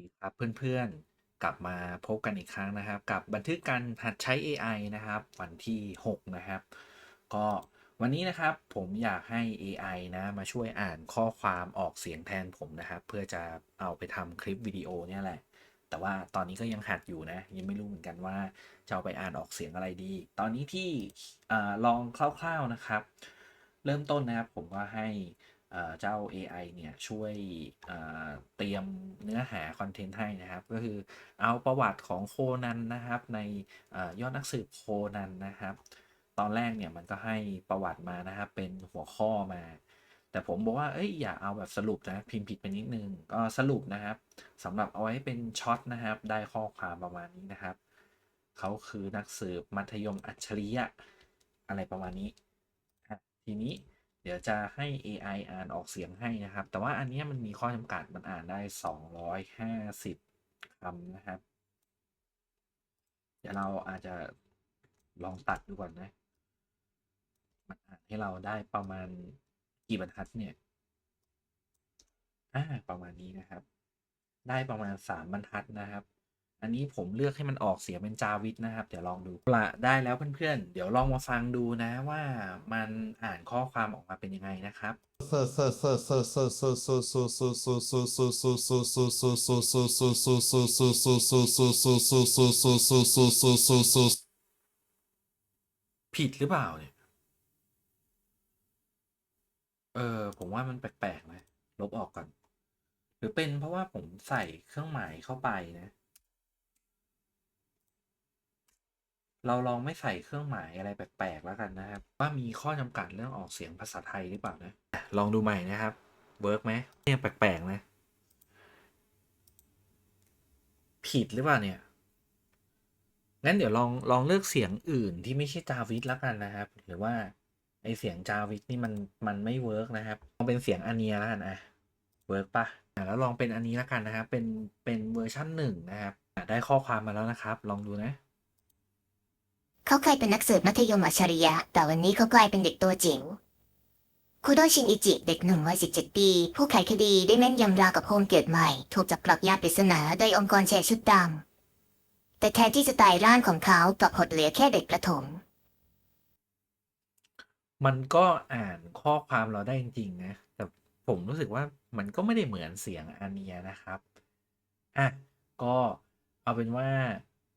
ดีครับเพื่อนๆ กลับมาพบกันอีกครั้งนะครับ กับบันทึกการหัดใช้ AI นะครับวันที่ 6 นะครับ ก็วันนี้นะครับผมอยากให้ AI นะมาช่วยอ่านข้อความออกเสียงแทนผมนะครับ เพื่อจะเอาไปทำคลิปวิดีโอเนี่ยแหละ แต่ว่าตอนนี้ก็ยังหัดอยู่นะ ยังไม่รู้เหมือนกันว่าจะเอาไปอ่านออกเสียงอะไรดี ตอนนี้ที่อลองคร่าวๆนะครับ เริ่มต้นนะครับผมก็ให้ เอ่อเจ้า AI เนี่ยช่วยเตรียมเนื้อหาคอนเทนต์ให้นะครับ ก็คือเอาประวัติของโคนันนะครับในอยอดนักสืบโคนันนะครับ ตอนแรกเนี่ยมันก็ให้ประวัติมานะครับเป็นหัวข้อมา แต่ผมบอกว่าเอ้ยอย่าเอาแบบสรุปนะพิมพ์ผิดไปนิดนึงก็สรุปนะครับสำหรับเอาไว้เป็นช็อตนะครับได้ข้อความประมาณนี้นะครับเขาคือนักสืบมัธยมอัจฉริยะอะไรประมาณนี้ทีนี้ เดี๋ยวจะให้ AI อ่านออกเสียงให้นะครับ แต่ว่าอันนี้มันมีข้อจำกัดมันอ่านได้ 250คำนะครับ เดี๋ยวเราอาจจะลองตัดดูก่อนนะมันอ่านให้เราได้ประมาณกี่บรรทัดเนี่ยอ่าประมาณนี้นะครับ ได้ประมาณสามบรรทัดนะครับ อันนี้ผมเลือกให้มันออกเสียงเป็นจาวิทนะครับ เดี๋ยวลองดูละได้แล้วเพื่อนๆ เดี๋ยวลองมาฟังดูนะว่ามันอ่านข้อความออกมาเป็นยังไงนะครับผิดหรือเปล่าเนี่ย เออ ผมว่ามันแปลกๆนะลบออกก่อน หรือเป็นเพราะว่าผมใส่เครื่องหมายเข้าไปนะ เราลองไม่ใส่เครื่องหมายอะไรแปลกๆแล้วกันนะครับ ว่ามีข้อจำกัดเรื่องออกเสียงภาษาไทยหรือเปล่านะอะลองดูใหม่นะครับเวิร์กไหมเนี่ยแปลกๆนะ ผิดหรือเปล่าเนี่ยงั้นเดี๋ยวลองลองเลือกเสียงอื่นที่ไม่ใช่จาวิทแล้วกันนะครับ หรือว่าไอเสียงจาวิทนี่มันมันไม่เวิร์กนะครับ ลองเป็นเสียงอันเนียแล้วกันอะเวิร์กปะอะแล้วลองเป็นอันนี้แล้วกันนะครับ เป็นเป็นเวอร์ชั่นหนึ่งนะครับได้ข้อความมาแล้วนะครับ ลองดูนะ เขาเคยเป็นนักสืบมัธยมอัจฉริยะ แต่วันนี้เขากลายเป็นเด็กตัวจิ๋วคุโดชินอิจิเด็กหนุ่มวัย 17 ปี ผู้ไขคดีได้แม่นยำราวกับโฮมเกิดใหม่ ถูกจับกลับยาปริศนาโดยองค์กรแชร์ชุดดำแต่แทนที่จะตายร่างของเขากลับหดเหลือแค่เด็กประถม มันก็อ่านข้อความเราได้จริงๆนะ แต่ผมรู้สึกว่ามันก็ไม่ได้เหมือนเสียงอันเนียนะครับอะก็เอาเป็นว่า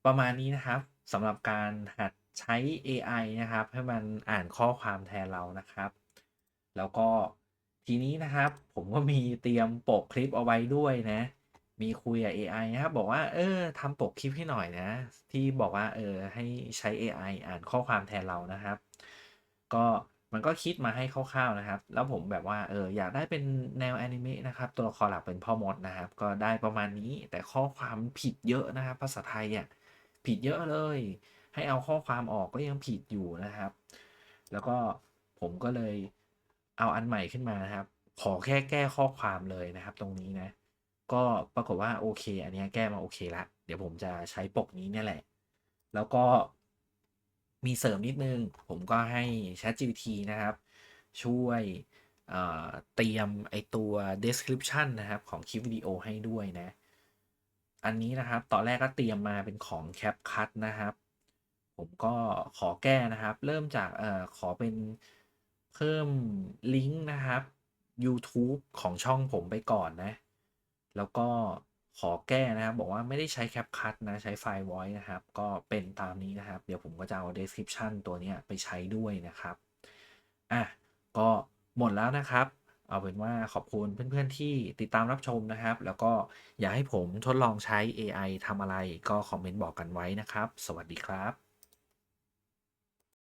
ประมาณนี้นะครับสำหรับการหัด ใช้ AI นะครับ ให้มันอ่านข้อความแทนเรานะครับ แล้วก็ทีนี้นะครับผมก็มีเตรียมปกคลิปเอาไว้ด้วยนะ มีคุยกับ AI นะครับบอกว่าเออทำปกคลิปให้หน่อยนะ ที่บอกว่าเออให้ใช้ AI อ่านข้อความแทนเรานะครับ ก็มันก็คิดมาให้คร่าวๆนะครับ แล้วผมแบบว่าเอออยากได้เป็นแนวแอนิเมะนะครับ ตัวละครหลักเป็นพ่อมดนะครับ ก็ได้ประมาณนี้แต่ข้อความผิดเยอะนะครับ ภาษาไทยอะผิดเยอะเลย ให้เอาข้อความออกก็ยังผิดอยู่นะครับ แล้วก็ผมก็เลยเอาอันใหม่ขึ้นมานะครับ ขอแค่แก้ข้อความเลยนะครับ ตรงนี้นะ ก็ปรากฏว่าโอเค อันนี้แก้มาโอเคละเดี๋ยวผมจะใช้ปกนี้เนี่ยแหละ แล้วก็มีเสริมนิดนึง ผมก็ให้ ChatGPT นะครับ ช่วยเอ่อเตรียมไอตัว description นะครับของคลิปวิดีโอให้ด้วยนะ อันนี้นะครับ ตอนแรกก็เตรียมมาเป็นของ CapCut นะครับ ผมก็ขอแก้นะครับ เริ่มจากเอ่อขอเป็นเพิ่มลิงก์นะครับ YouTube ของช่องผมไปก่อนนะ แล้วก็ขอแก้นะครับ บอกว่าไม่ได้ใช้ CapCut นะ ใช้ไฟล์ Voice นะครับ ก็เป็นตามนี้นะครับ เดี๋ยวผมก็จะเอา description ตัวนี้ไปใช้ด้วยนะครับ อะ ก็หมดแล้วนะครับ เอาเป็นว่าขอบคุณเพื่อนๆที่ติดตามรับชมนะครับ แล้วก็อยากให้ผมทดลองใช้ AI ทำอะไรก็คอมเมนต์บอกกันไว้นะครับ สวัสดีครับ